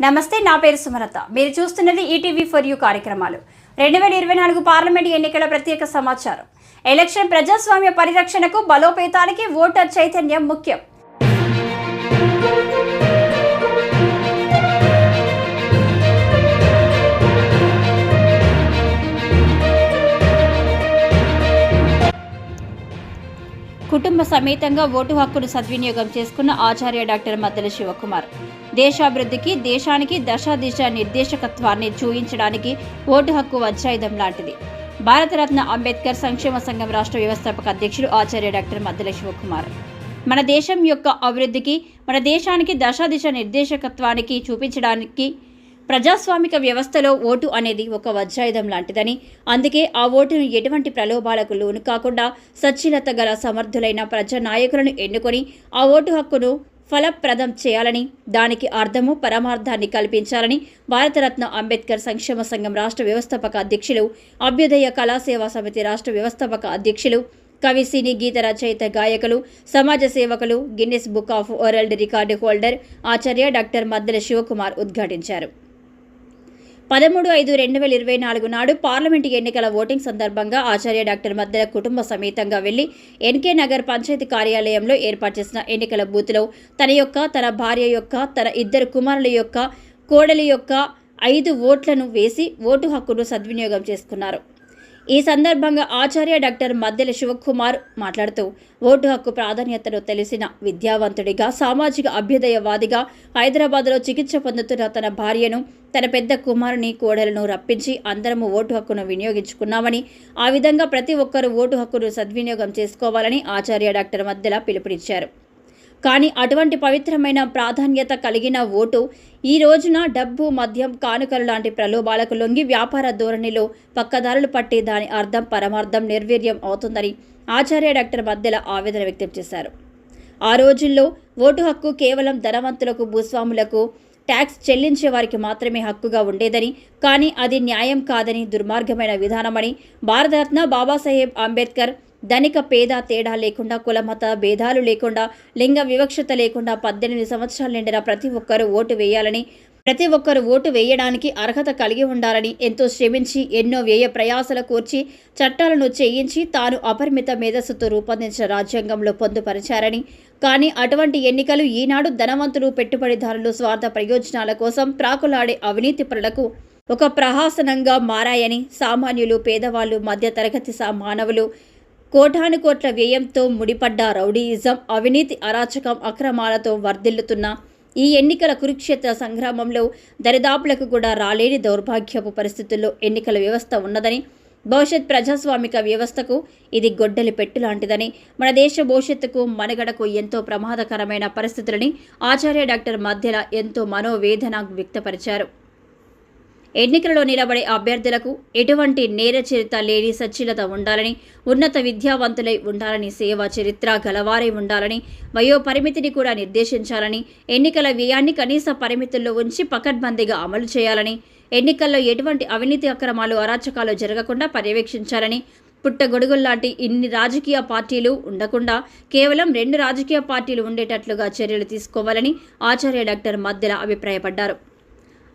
నమస్తే నా పేరు సుమలత. మీరు చూస్తున్నది ఈటీవీ ఫర్ యూ కార్యక్రమాలు. రెండు వేల ఇరవై నాలుగు పార్లమెంట్ ఎన్నికల ప్రత్యేక సమాచారం. ఎలక్షన్ ప్రజాస్వామ్య పరిరక్షణకు బలోపేతానికి ఓటర్ చైతన్యం ముఖ్యం. కుటుంబ సమేతంగా ఓటు హక్కును సద్వినియోగం చేసుకున్న ఆచార్య డాక్టర్ మద్దెల శివకుమార్. దేశాభివృద్ధికి దేశానికి దశ దిశ నిర్దేశకత్వాన్ని చూయించడానికి ఓటు హక్కు వజ్రాయుధం లాంటిది. భారతరత్న అంబేద్కర్ సంక్షేమ సంఘం రాష్ట్ర వ్యవస్థాపక అధ్యక్షుడు ఆచార్య డాక్టర్ మద్దెల శివకుమార్. మన దేశం యొక్క అభివృద్ధికి మన దేశానికి దశ దిశ నిర్దేశకత్వానికి చూపించడానికి ప్రజాస్వామిక వ్యవస్థలో ఓటు అనేది ఒక వజ్రాయుధం లాంటిదని. అందుకే ఆ ఓటును ఎటువంటి ప్రలోభాలకు లోను కాకుండా సచ్ఛీలత గల సమర్థులైన ప్రజానాయకులను ఎన్నుకొని ఆ ఓటు హక్కును ఫలప్రదం చేయాలని దానికి అర్థము పరమార్థాన్ని కల్పించాలని భారతరత్న అంబేద్కర్ సంక్షేమ సంఘం రాష్ట్ర వ్యవస్థాపక అధ్యక్షులు అభ్యుదయ కళాసేవా సమితి రాష్ట్ర వ్యవస్థాపక అధ్యక్షులు కవి సినీ గీత రచయిత గాయకులు సమాజ సేవకులు Guinness Book of World record holder Acharya doctor Maddela Sivakumar ఉద్ఘాటించారు. పదమూడు ఐదు రెండు వేల ఇరవై నాలుగు నాడు పార్లమెంటు ఎన్నికల ఓటింగ్ సందర్భంగా ఆచార్య డాక్టర్ మద్దెల కుటుంబ సమేతంగా వెళ్ళి ఎన్కే నగర్ పంచాయతీ కార్యాలయంలో ఏర్పాటు చేసిన ఎన్నికల బూత్లో తన యొక్క తన భార్య యొక్క తన ఇద్దరు కుమారుల యొక్క కోడలి యొక్క ఐదు ఓట్లను వేసి ఓటు హక్కును సద్వినియోగం చేసుకున్నారు. ఈ సందర్భంగా ఆచార్య డాక్టర్ మద్దెల శివకుమార్ మాట్లాడుతూ ఓటు హక్కు ప్రాధాన్యతను తెలిసిన విద్యావంతుడిగా సామాజిక అభ్యుదయవాదిగా హైదరాబాద్లో చికిత్స పొందుతున్న తన భార్యను తన పెద్ద కుమారుని కోడలను రప్పించి అందరము ఓటు హక్కును వినియోగించుకున్నామని ఆ విధంగా ప్రతి ఒక్కరూ ఓటు హక్కును సద్వినియోగం చేసుకోవాలని ఆచార్య డాక్టర్ మద్దెల పిలుపునిచ్చారు. కానీ అటువంటి పవిత్రమైన ప్రాధాన్యత కలిగిన ఓటు ఈ రోజున డబ్బు మద్యం కానుకలు లాంటి ప్రలోభాలకు లొంగి వ్యాపార ధోరణిలో పక్కదారులు పట్టి దాని అర్థం పరమార్థం నిర్వీర్యం అవుతుందని ఆచార్య డాక్టర్ మద్దెల ఆవేదన వ్యక్తం చేశారు. ఆ రోజుల్లో ఓటు హక్కు కేవలం ధనవంతులకు భూస్వాములకు ట్యాక్స్ చెల్లించే వారికి మాత్రమే హక్కుగా ఉండేదని కానీ అది న్యాయం కాదని దుర్మార్గమైన విధానమని భారతరత్న బాబాసాహెబ్ అంబేద్కర్ ధనిక పేద తేడా లేకుండా కులమత భేదాలు లేకుండా లింగ వివక్షత లేకుండా పద్దెనిమిది సంవత్సరాలు నిండిన ప్రతి ఒక్కరూ ఓటు వేయాలని ప్రతి ఒక్కరు ఓటు వేయడానికి అర్హత కలిగి ఉండాలని ఎంతో శ్రమించి ఎన్నో వ్యయ ప్రయాసల కూర్చి చట్టాలను చేయించి తాను అపరిమిత మేధస్సుతో రూపొందించిన రాజ్యాంగంలో పొందుపరిచారని. కానీ అటువంటి ఎన్నికలు ఈనాడు ధనవంతులు పెట్టుబడిదారులు స్వార్థ ప్రయోజనాల కోసం ప్రాకులాడే అవినీతి పరులకు ఒక ప్రహాసనంగా మారాయని సామాన్యులు పేదవాళ్ళు మధ్యతరగతి సా మానవులు కోటాను కోట్ల వ్యయంతో ముడిపడ్డ రౌడీయిజం అవినీతి అరాచకం అక్రమాలతో వర్ధిల్లుతున్న ఈ ఎన్నికల కురుక్షేత్ర సంగ్రామంలో దరిదాపులకు కూడా రాలేని దౌర్భాగ్యపు పరిస్థితుల్లో ఎన్నికల వ్యవస్థ ఉన్నదని భవిష్యత్ ప్రజాస్వామిక వ్యవస్థకు ఇది గొడ్డలి పెట్టు లాంటిదని మన దేశ భవిష్యత్తుకు మనుగడకు ఎంతో ప్రమాదకరమైన పరిస్థితులని ఆచార్య డాక్టర్ మధ్యల ఎంతో మనోవేదన వ్యక్తపరిచారు. ఎన్నికలలో నిలబడే అభ్యర్థులకు ఎటువంటి నేర చరిత్ర లేని సచ్ఛీలత ఉండాలని ఉన్నత విద్యావంతులై ఉండాలని సేవా చరిత్ర గలవారై ఉండాలని వయోపరిమితిని కూడా నిర్దేశించాలని ఎన్నికల వ్యయాన్ని కనీస పరిమితుల్లో ఉంచి పకడ్బందీగా అమలు చేయాలని ఎన్నికల్లో ఎటువంటి అవినీతి అక్రమాలు అరాచకాలు జరగకుండా పర్యవేక్షించాలని పుట్టగొడుగుల్లాంటి ఇన్ని రాజకీయ పార్టీలు ఉండకుండా కేవలం రెండు రాజకీయ పార్టీలు ఉండేటట్లుగా చర్యలు తీసుకోవాలని ఆచార్య డాక్టర్ మద్దెల అభిప్రాయపడ్డారు.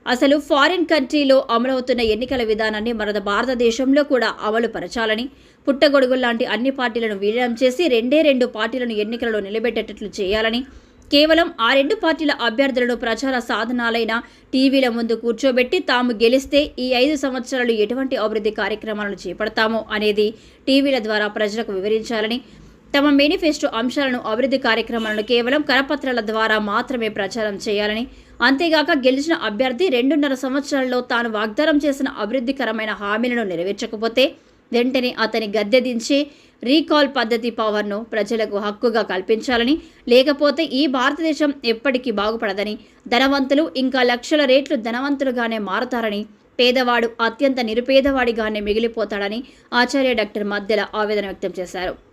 అసలు ఫారిన్ కంట్రీలో అమలవుతున్న ఎన్నికల విధానాన్ని మన భారతదేశంలో కూడా అమలు పరచాలని పుట్టగొడుగుల్లాంటి అన్ని పార్టీలను విలీనం చేసి రెండే రెండు పార్టీలను ఎన్నికలలో నిలబెట్టేటట్లు చేయాలని కేవలం ఆ రెండు పార్టీల అభ్యర్థులను ప్రచార సాధనాలైన టీవీల ముందు కూర్చోబెట్టి తాము గెలిస్తే ఈ ఐదు సంవత్సరాలు ఎటువంటి అభివృద్ధి కార్యక్రమాలను చేపడతామో అనేది టీవీల ద్వారా ప్రజలకు వివరించాలని తమ మేనిఫెస్టో అంశాలను అభివృద్ధి కార్యక్రమాలను కేవలం కరపత్రాల ద్వారా మాత్రమే ప్రచారం చేయాలని. అంతేగాక గెలిచిన అభ్యర్థి రెండున్నర సంవత్సరాల్లో తాను వాగ్దానం చేసిన అభివృద్ధికరమైన హామీలను నెరవేర్చకపోతే వెంటనే అతని గద్దె దించి రీకాల్ పద్ధతి పవర్ను ప్రజలకు హక్కుగా కల్పించాలని. లేకపోతే ఈ భారతదేశం ఎప్పటికీ బాగుపడదని. ధనవంతులు ఇంకా లక్షల రేట్లు ధనవంతులుగానే మారతారని. పేదవాడు అత్యంత నిరుపేదవాడిగానే మిగిలిపోతాడని ఆచార్య డాక్టర్ మధ్యల ఆవేదన వ్యక్తం చేశారు.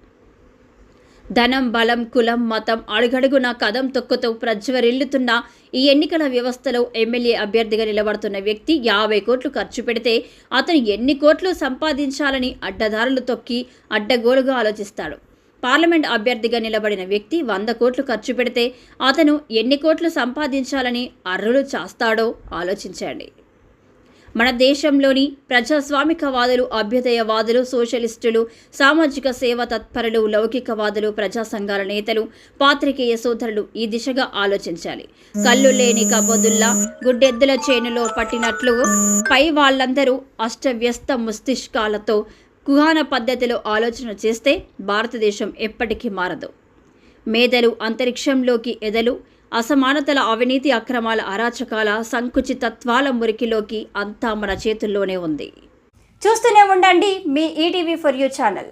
ధనం బలం కులం మతం అడుగడుగున కదం తొక్కుతూ ప్రజ్వరిల్లుతున్న ఈ ఎన్నికల వ్యవస్థలో ఎమ్మెల్యే అభ్యర్థిగా నిలబడుతున్న వ్యక్తి యాభై కోట్లు ఖర్చు పెడితే అతను ఎన్ని కోట్లు సంపాదించాలని అడ్డదారులు తొక్కి అడ్డగోలుగా ఆలోచిస్తాడు. పార్లమెంట్ అభ్యర్థిగా నిలబడిన వ్యక్తి వంద కోట్లు ఖర్చు పెడితే అతను ఎన్ని కోట్లు సంపాదించాలని అర్రులు చాస్తాడో ఆలోచించండి. మన దేశంలోని ప్రజాస్వామికవాదులు అభ్యుదయవాదులు సోషలిస్టులు సామాజిక సేవ తత్పరులు లౌకికవాదులు ప్రజా సంఘాల నేతలు పాత్రికేయ సోదరులు ఈ దిశగా ఆలోచించాలి. కళ్ళు లేని కబోదుల్లా గుడ్డెద్దుల చేనులో పట్టినట్లు పై వాళ్ళందరూ అష్టవ్యస్త మస్తిష్కాలతో కుహాన పద్ధతిలో ఆలోచన చేస్తే భారతదేశం ఎప్పటికీ మారదు. మేధలు అంతరిక్షంలోకి ఎదలు అసమానతల అవినీతి అక్రమాల అరాచకాల సంకుచితత్వాల మురికిలోకి అంతా మన చేతుల్లోనే ఉంది. చూస్తూనే ఉండండి మీ ఈటీవీ ఫర్ యూ ఛానల్